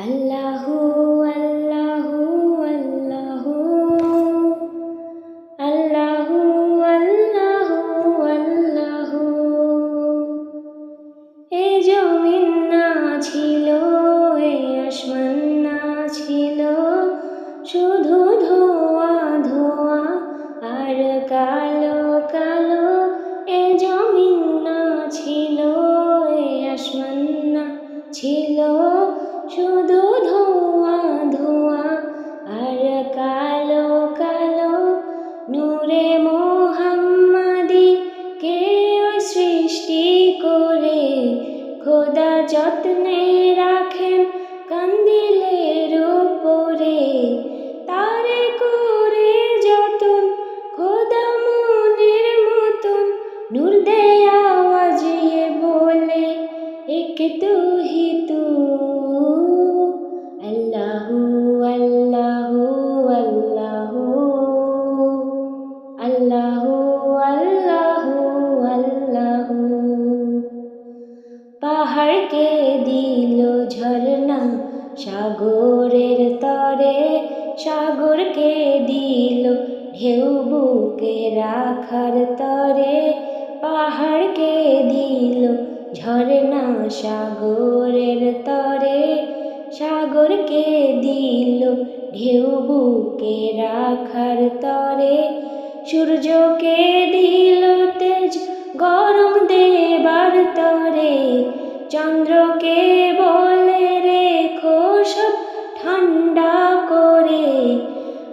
আল্লাহু আল্লাহু আল্লাহু আল্লাহু আল্লাহু আল্লাহু এ জমিন না ছিল, এ আসমান না ছিল, শুধু ধোয়া ধোয়া আর কালো কালো এ জমিন না ছিল, এ আসমান না ছিল। শুধু ধোয়া ধোয়া আর কালো কালো নূরে মোহাম্মদি কে সৃষ্টি করে খোদা যত্নে রাখেন কান্দিলের উপরে তারে করে যতন খোদা মনের মতন নূর দে আওয়াজ ये बोले एक तू ही तू পাহাড়কে দিল ঝরনা সাগরের তরে সাগরকে দিল ঢেউ বুকে রাখার তরে। পাহাড়কে দিল ঝরনা সাগরের তরে। সাগরকে দিল ঢেউ বুকে রাখার তরে। সূর্যকে দিল তেজ, গরম দেবার তরে। চন্দ্রকে বলে রেখো সব ঠান্ডা করে।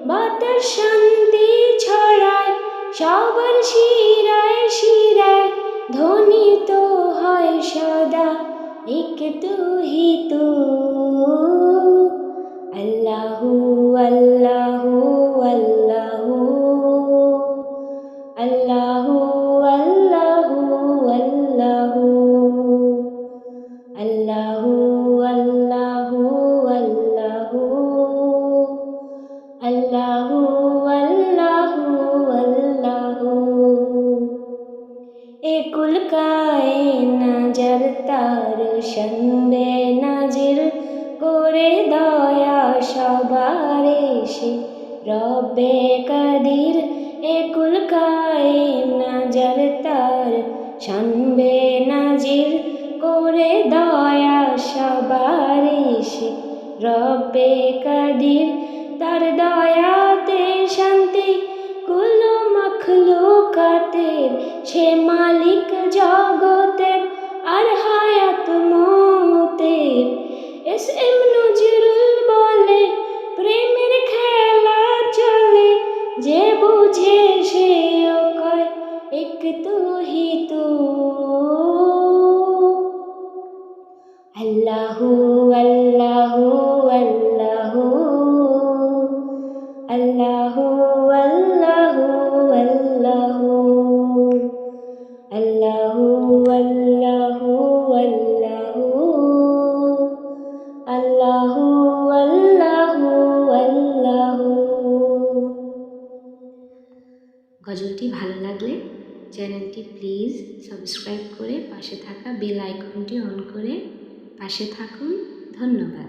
বাতাস শান্তি ছড়ায়, সবার শিরায় শিরায়। ধ্বনিত হয় সদা এক তু হি তু। আল্লাহু আল্লাহু আল্লাহু। আল্লাহু আল্লাহু আল্লাহু। একুল কায়ে নজর, তার সঙ্গে নাজির করে দয়া সবার এসে। রব্বে কাদির একুল কায়ে নজর, তার সঙ্গে নাজির করে দয়া সবার এসে। রব্বে কাদির, তার দয়াতে শান্তি আল্লাহু আল্লাহু আল্লাহু। আল্লাহু আল্লাহু আল্লাহু। আল্লাহু আল্লাহু আল্লাহু। আল্লাহু আল্লাহু আল্লাহু। গজলটি ভালো লাগলে চ্যানেলটি প্লিজ সাবস্ক্রাইব করে পাশে থাকা বেল আইকনটি অন করে পাশে থাকুন ধন্যবাদ।